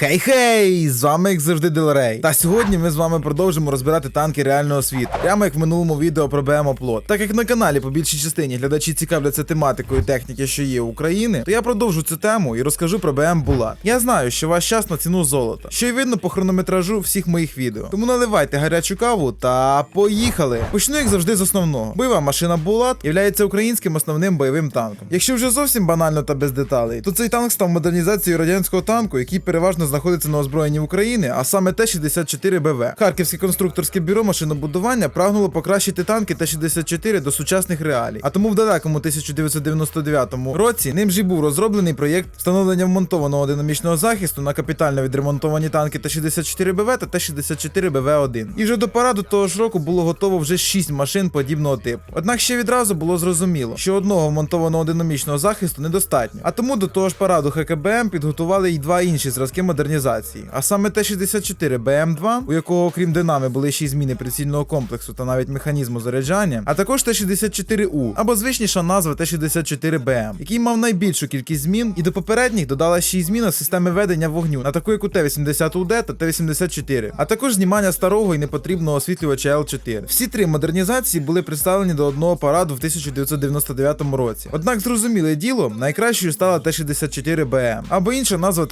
Хей-хей! З вами як завжди Деларей. Та сьогодні ми з вами продовжимо розбирати танки реального світу. Прямо як в минулому відео про БМ Оплот. Так як на каналі по більшій частині глядачі цікавляться тематикою техніки, що є України, то я продовжу цю тему і розкажу про БМ Булат. Я знаю, що ваш час на ціну золота, що й видно по хронометражу всіх моїх відео. Тому наливайте гарячу каву та поїхали. Почну як завжди з основного. Бойова машина Булат є українським основним бойовим танком. Якщо вже зовсім банально та без деталей, то цей танк став модернізацією радянського танку, який переважно знаходиться на озброєнні України, а саме Т-64БВ. Харківське конструкторське бюро машинобудування прагнуло покращити танки Т-64 до сучасних реалій. А тому в далекому 1999 році ним же був розроблений проєкт встановлення вмонтованого динамічного захисту на капітально відремонтовані танки Т-64БВ та Т-64БВ-1. І вже до параду того ж року було готово вже 6 машин подібного типу. Однак ще відразу було зрозуміло, що одного вмонтованого динамічного захисту недостатньо. А тому до того ж параду ХКБМ підготували й два інші зразки модернізації. А саме Т-64БМ2, у якого окрім динами були ще й зміни прицільного комплексу та навіть механізму заряджання, а також Т-64У, або звичніша назва Т-64БМ, який мав найбільшу кількість змін, і до попередніх додала ще й зміна системи ведення вогню на таку як у Т-80УД та Т-84, а також знімання старого і непотрібного освітлювача Л4. Всі три модернізації були представлені до одного параду в 1999 році. Однак зрозуміле діло, найкращою стала Т-64БМ, або інша назва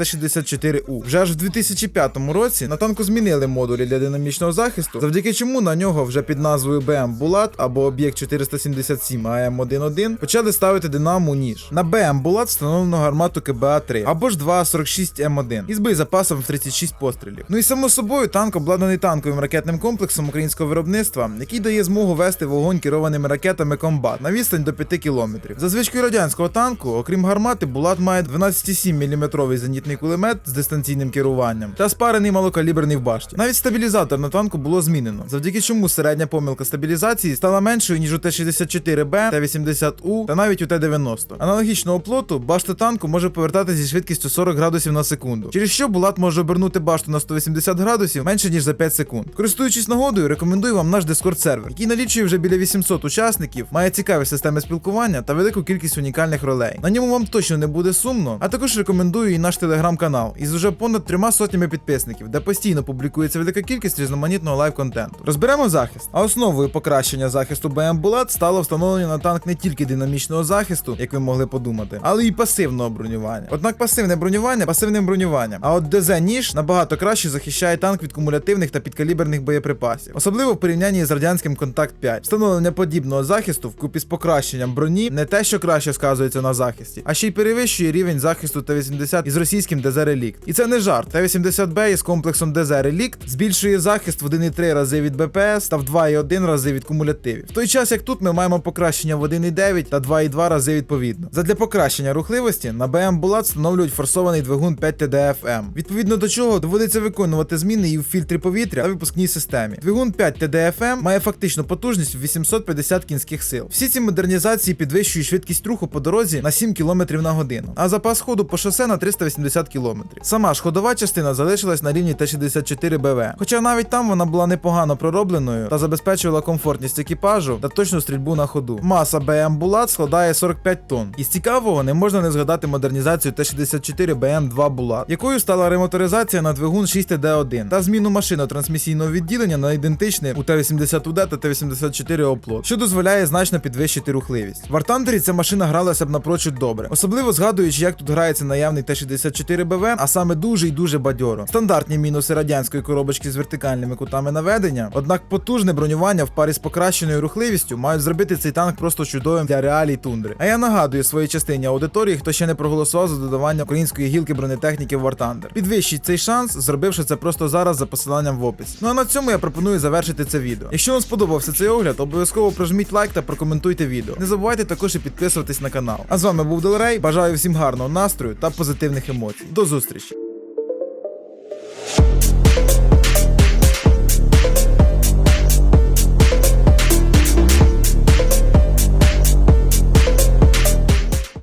Т-64У. Вже аж в 2005 році на танку змінили модулі для динамічного захисту, завдяки чому на нього вже під назвою БМ Булат або об'єкт 477 АМ11 почали ставити динаму ніж. На БМ Булат встановлено гармату КБА-3 або ж 246М1 із боєзапасом в 36 пострілів. Ну і само собою танк обладнаний танковим ракетним комплексом українського виробництва, який дає змогу вести вогонь керованими ракетами комбат на відстань до 5 кілометрів. За звичкою радянського танку, окрім гармати, Булат має 12,7 мм зенітний кулемет з дистанційним керуванням та спарений малокаліберний в башті. Навіть стабілізатор на танку було змінено, завдяки чому середня помилка стабілізації стала меншою ніж у Т-64Б, Т-80У та навіть у Т-90. Аналогічного плоту башта танку може повертати зі швидкістю 40 градусів на секунду, через що Булат може обернути башту на 180 градусів менше ніж за 5 секунд. Користуючись нагодою, рекомендую вам наш Discord сервер, який налічує вже біля 800 учасників, має цікаві системи спілкування та велику кількість унікальних ролей. На ньому вам точно не буде сумно, а також рекомендую і наш телеграм-канал із уже понад трьома сотнями підписників, де постійно публікується велика кількість різноманітного лайв-контенту. Розберемо захист. А основою покращення захисту БМ Булат стало встановлення на танк не тільки динамічного захисту, як ви могли подумати, але й пасивного бронювання. Однак пасивне бронювання пасивним бронюванням. А от ДЗ ніж набагато краще захищає танк від кумулятивних та підкаліберних боєприпасів, особливо в порівнянні з радянським Контакт 5. Встановлення подібного захисту вкупі з покращенням броні не те, що краще сказується на захисті, а ще й перевищує рівень захисту Т-80 із російським ДЗ Релікт. Це не жарт. Т-80Б із комплексом ДЗ Релікт збільшує захист в 1,3 рази від БПС та в 2,1 рази від кумулятивів. В той час як тут ми маємо покращення в 1,9 та 2,2 рази відповідно. Задля покращення рухливості на БМ Булат встановлюють форсований двигун 5 TDFM, відповідно до чого доводиться виконувати зміни і в фільтрі повітря та випускній системі. Двигун 5 TDFM має фактичну потужність в 850 кінських сил. Всі ці модернізації підвищують швидкість руху по дорозі на 7 км на годину, а запас ходу по шосе на 380 км. Сама ж ходова частина залишилась на рівні Т-64БВ, хоча навіть там вона була непогано проробленою та забезпечувала комфортність екіпажу та точну стрільбу на ходу. Маса БМ Булат складає 45 тонн. Із цікавого не можна не згадати модернізацію Т-64БМ2 Булат, якою стала ремоторизація на двигун 6TD1 та зміну машино-трансмісійного відділення на ідентичне у Т-80УД та Т-84 Оплот, що дозволяє значно підвищити рухливість. В Артандері ця машина гралася б напрочуд добре, особливо згадуючи, як тут грається наявний Т-64БВ, а саме дуже і дуже бадьоро. Стандартні мінуси радянської коробочки з вертикальними кутами наведення, однак потужне бронювання в парі з покращеною рухливістю мають зробити цей танк просто чудовим для реалій тундри. А я нагадую своїй частині аудиторії, хто ще не проголосував за додавання української гілки бронетехніки в War Thunder. Підвищіть цей шанс, зробивши це просто зараз за посиланням в описі. Ну а на цьому я пропоную завершити це відео. Якщо вам сподобався цей огляд, обов'язково прожміть лайк та прокоментуйте відео. Не забувайте також і підписуватись на канал. А з вами був Делерей. Бажаю всім гарного настрою та позитивних емоцій. До зустрічі!